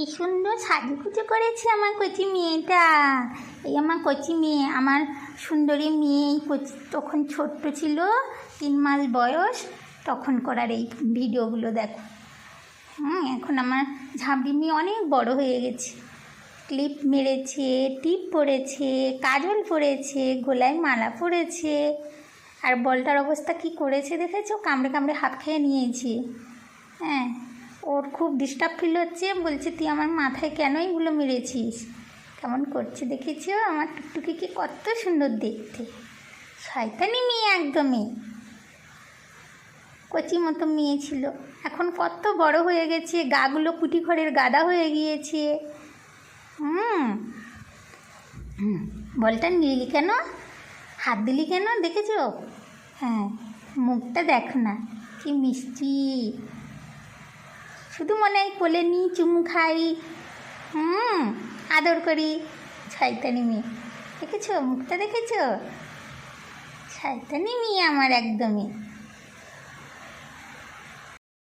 কি সুন্দর সাজুগুজু করেছে আমার কচি মেয়েটা। এই আমার কচি মেয়ে, আমার সুন্দরী মেয়ে কচি তখন ছোট্ট ছিল, তিন মাস বয়স, তখন করার এই ভিডিওগুলো দেখো। হুম, এখন আমার ঝাঁপড়ি মেয়ে অনেক বড় হয়ে গেছে। ক্লিপ মেরেছে, টিপ পরেছে, কাজল পরেছে, গোলায় মালা পরেছে। আর বলটার অবস্থা কি করেছে দেখেছ? কামড়ে কামড়ে হাত খেয়ে নিয়েছে। হ্যাঁ। ওর খুব ডিস্টার্ব ফিল হচ্ছে। বলছে, তুই আমার মাথায় কেন এগুলো মেরেছিস? কেমন করছে দেখেছ আমার টুকটুকিকে কত সুন্দর দেখতে। শয়তানি মেয়ে একদমই। কচি মতো মেয়ে ছিল। এখন কত বড় হয়ে গেছে। গাগুলো কুটি ঘরের গাদা হয়ে গিয়েছে। হুম। বলটা নিলি কেন? হাত দিলি কেন? দেখেছ? হ্যাঁ। মুখটা দেখো না। কি মিষ্টি। শুধু মনে হয় কোলে নিই চুমু খাই। হুম, আদর করি ছয়তানি মেয়ে। দেখেছ? মুখটা দেখেছ? ছয়তানি মেয়ে আমার একদমই।